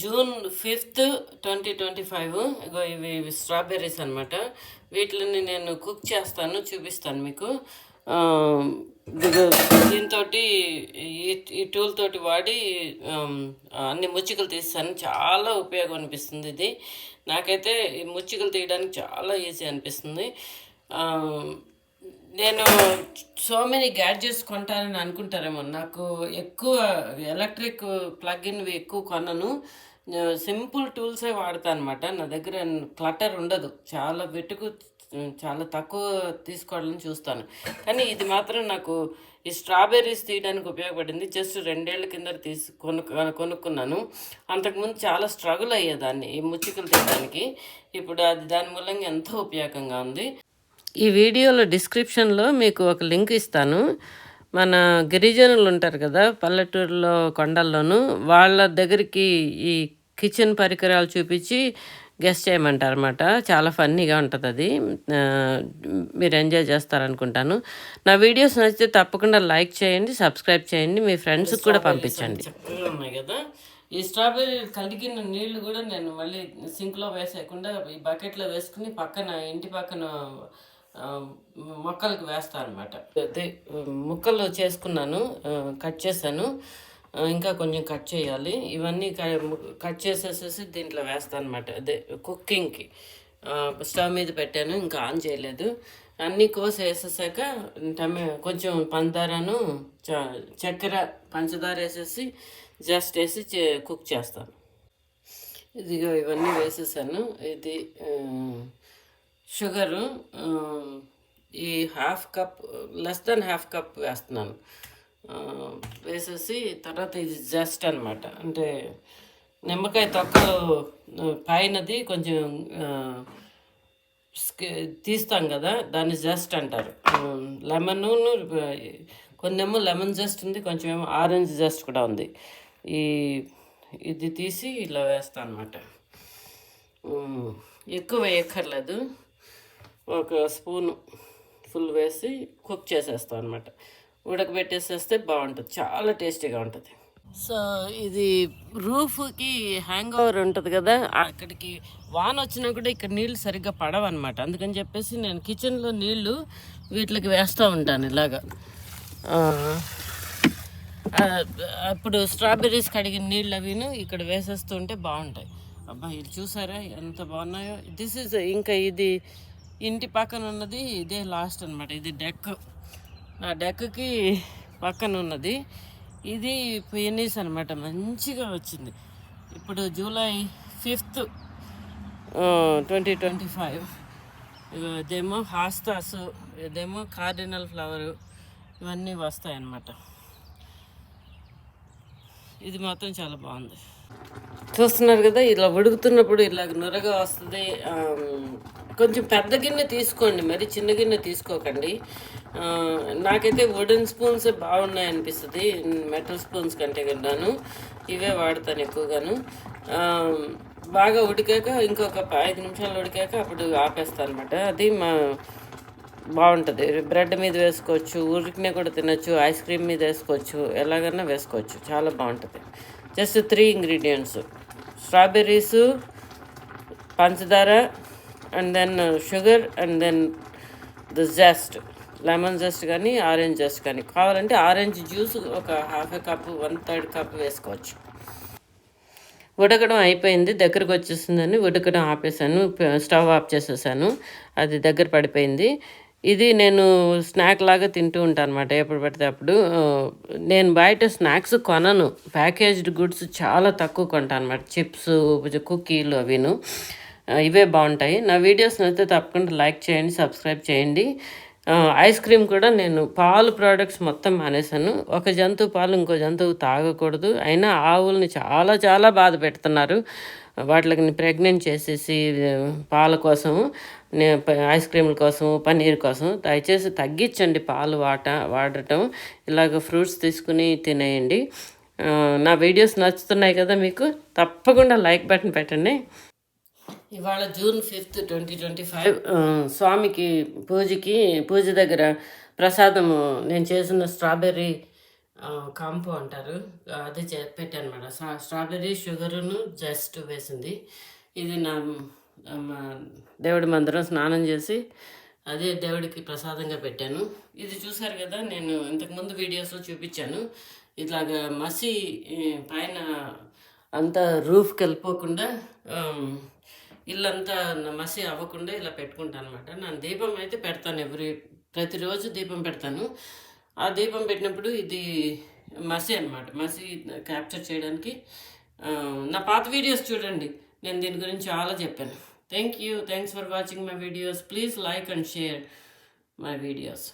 June fifth twenty twenty five. ఇగో ఇవి ఇవి strawberries అనమాట వీటిని నేను కుక్ చేస్తాను చూపిస్తాను మీకు. దీంతో ఈ ఈ టూల్ తోటి వాడి అన్ని ముచ్చికలు తీస్తాను. చాలా ఉపయోగం అనిపిస్తుంది ఇది. నాకైతే ఈ ముచ్చికలు తీయడానికి చాలా ఈజీ అనిపిస్తుంది. నేను సో మెనీ గ్యాడ్జెట్స్ కొంటానని అనుకుంటారేమో. నాకు ఎక్కువ ఎలక్ట్రిక్ ప్లగ్ ఇన్వి ఎక్కువ కొనను. సింపుల్ టూల్సే వాడతాను అనమాట నా దగ్గర క్లటర్ ఉండదు. చాలా వెతుకు చాలా తక్కువ తీసుకోవాలని చూస్తాను. కానీ ఇది మాత్రం నాకు ఈ స్ట్రాబెర్రీస్ తీయడానికి ఉపయోగపడింది. జస్ట్ రెండేళ్ళ కింద తీసి కొను కొనుక్కున్నాను. అంతకుముందు చాలా స్ట్రగుల్ అయ్యేదాన్ని ఈ ముచ్చికలు తీయడానికి ఇప్పుడు అది దాని మూలంగా ఎంతో ఉపయోగంగా ఉంది. ఈ వీడియోలో డిస్క్రిప్షన్లో మీకు ఒక లింక్ ఇస్తాను. మన గిరిజనులు ఉంటారు కదా పల్లెటూరులో కొండల్లోనూ వాళ్ళ దగ్గరికి ఈ కిచెన్ పరికరాలు చూపించి గెస్ట్ చేయమంటారు అనమాట చాలా ఫన్నీగా ఉంటుంది అది. మీరు ఎంజాయ్ చేస్తారనుకుంటాను. నా వీడియోస్ నచ్చితే తప్పకుండా లైక్ చేయండి సబ్స్క్రైబ్ చేయండి మీ ఫ్రెండ్స్కి కూడా పంపించండి. ఉన్నాయి కదా. ఈ స్ట్రాబెర్రీ కడిగిన నీళ్ళు కూడా నేను మళ్ళీ సింక్లో వేసేయకుండా ఈ బకెట్లో వేసుకుని పక్కన ఇంటి పక్కన మొక్కలకు వేస్తాను అనమాట అదే ముక్కలు చేసుకున్నాను కట్ చేశాను. ఇంకా కొంచెం కట్ చేయాలి. ఇవన్నీ క- కట్ చేసేసేసి దీంట్లో వేస్తాను అనమాట అదే కుకింగ్కి. స్టవ్ మీద పెట్టాను ఇంకా ఆన్ చేయలేదు. అన్నీ కోసి వేసేసాక టమే కొంచెం పంచదారను చ- చక్కెర పంచదార వేసేసి జస్ట్ వేసి చే- కుక్ చేస్తాను. ఇదిగో ఇవన్నీ వేసేసాను. ఇది షుగరు ఈ half cup less then half cup వేస్తున్నాను. వేసేసి తర్వాత ఇది జస్ట్ అనమాట అంటే నిమ్మకాయ తొక్కలు పైనది కొంచెం తీస్తాం కదా దాన్ని జస్ట్ అంటారు. లెమన్ కొంచెమో లెమన్ జస్ట్ ఉంది కొంచెమేమో ఆరెంజ్ జస్ట్ కూడా ఉంది. ఈ ఇది తీసి ఇలా వేస్తాను అనమాట ఎక్కువ వేయక్కర్లేదు. ఒక స్పూన్ ఫుల్ వేసి కుక్ చేసేస్తాం అనమాట ఉడకబెట్టేసేస్తే బాగుంటుంది. చాలా టేస్టీగా ఉంటుంది. సో ఇది రూఫ్కి హ్యాంగ్ ఓవర్ ఉంటుంది కదా అక్కడికి వాన వచ్చినా కూడా ఇక్కడ నీళ్ళు సరిగ్గా పడవన్నమాట. అందుకని చెప్పేసి నేను కిచెన్లో నీళ్ళు వీటికి వేస్తూ ఉంటాను ఇలాగా. అప్పుడు స్ట్రాబెర్రీస్ కడిగిన నీళ్ళు అవిను ఇక్కడ వేసేస్తుంటే బాగుంటాయి. అబ్బా ఇది చూసారా ఎంత బాగున్నాయో. దిస్ ఇస్ ఇంకా ఇది ఇంటి పక్కన ఉన్నది ఇదే లాస్ట్ అనమాట ఇది డెక్. ఆ డెక్కి పక్కన ఉన్నది ఇది పెనీస్ అనమాట మంచిగా వచ్చింది. ఇప్పుడు July fifth twenty twenty five. ఇదేమో హాస్తాస్ ఇదేమో కార్డినల్ ఫ్లవర్ ఇవన్నీ వస్తాయి అన్నమాట ఇది మాత్రం చాలా బాగుంది. చూస్తున్నారు కదా ఇలా ఉడుకుతున్నప్పుడు ఇలాగ నురగా వస్తుంది. కొంచెం పెద్ద గిన్నె తీసుకోండి మరి చిన్న గిన్నె తీసుకోకండి. నాకైతే వుడెన్ స్పూన్స్ బాగున్నాయి అనిపిస్తుంది. మెటల్ స్పూన్స్ కంటే విన్నాను ఇవే వాడతాను ఎక్కువగాను. బాగా ఉడికాక ఇంకొక ప- ఐదు నిమిషాలు ఉడికాక అప్పుడు ఆపేస్తాను అనమాట అది మా బాగుంటుంది. బ్రెడ్ మీద వేసుకోవచ్చు ఊరికినే కూడా తినచ్చు ఐస్ క్రీమ్ మీద వేసుకోవచ్చు ఎలాగన్నా వేసుకోవచ్చు. చాలా బాగుంటుంది. జస్ట్ త్రీ ఇంగ్రీడియంట్స్ స్ట్రాబెర్రీసు పంచదార and then sugar and then the just lemon just కానీ ఆరెంజ్ జస్ట్ కానీ కావాలంటే ఆరెంజ్ జ్యూస్ ఒక half a cup one third cup వేసుకోవచ్చు. ఉడకడం అయిపోయింది దగ్గరకు వచ్చేసిందని ఉడకడం ఆపేసాను స్టవ్ ఆఫ్ చేసేసాను అది దగ్గర పడిపోయింది. ఇది నేను స్నాక్ లాగా తింటూ ఉంటాను అనమాట ఎప్పుడు పడితే అప్పుడు. నేను బయట స్నాక్స్ కొనను ప్యాకేజ్డ్ గుడ్స్ చాలా తక్కువ కొంటాను అనమాట చిప్స్ కుకీలు అవిను. ఇవే బాగుంటాయి. నా వీడియోస్ నచ్చితే తప్పకుండా లైక్ చేయండి సబ్స్క్రైబ్ చేయండి. ఐస్ క్రీమ్ కూడా నేను పాలు ప్రోడక్ట్స్ మొత్తం మానేశాను. ఒక జంతువు పాలు ఇంకో జంతువు తాగకూడదు. అయినా ఆవుల్ని చాలా చాలా బాధ పెడుతున్నారు. వాటికి ప్రెగ్నెంట్ చేసేసి పాల కోసం నేను ఐస్ క్రీముల కోసం పన్నీర్ కోసం దయచేసి తగ్గించండి పాలు వాట వాడటం. ఇలాగ ఫ్రూట్స్ తీసుకుని తినేయండి. నా వీడియోస్ నచ్చుతున్నాయి కదా మీకు తప్పకుండా లైక్ బటన్ పెట్టండి. ఇవాళ June fifth twenty twenty five. స్వామికి పూజకి పూజ దగ్గర ప్రసాదము నేను చేసిన స్ట్రాబెర్రీ కాంపో అంటారు. అది చే పెట్టాను మేడం. స్ట్రాబెర్రీ షుగరును జస్ట్ వేసింది. ఇది నా మా దేవుడి మందిరం స్నానం చేసి అదే దేవుడికి ప్రసాదంగా పెట్టాను. ఇది చూసారు కదా నేను ఇంతకుముందు వీడియోస్లో చూపించాను. ఇలాగ మసి పైన అంతా రూఫ్కి వెళ్ళిపోకుండా ఇల్లంతా మసి అవ్వకుండా ఇలా పెట్టుకుంటాను అనమాట నేను దీపం అయితే పెడతాను ఎవ్రీ ప్రతిరోజు దీపం పెడతాను. ఆ దీపం పెట్టినప్పుడు ఇది మసి అనమాట మసి క్యాప్చర్ చేయడానికి నా పాత వీడియోస్ చూడండి. నేను దీని గురించి చాలా చెప్పాను. Thank you thanks for watching my videos please like and share my videos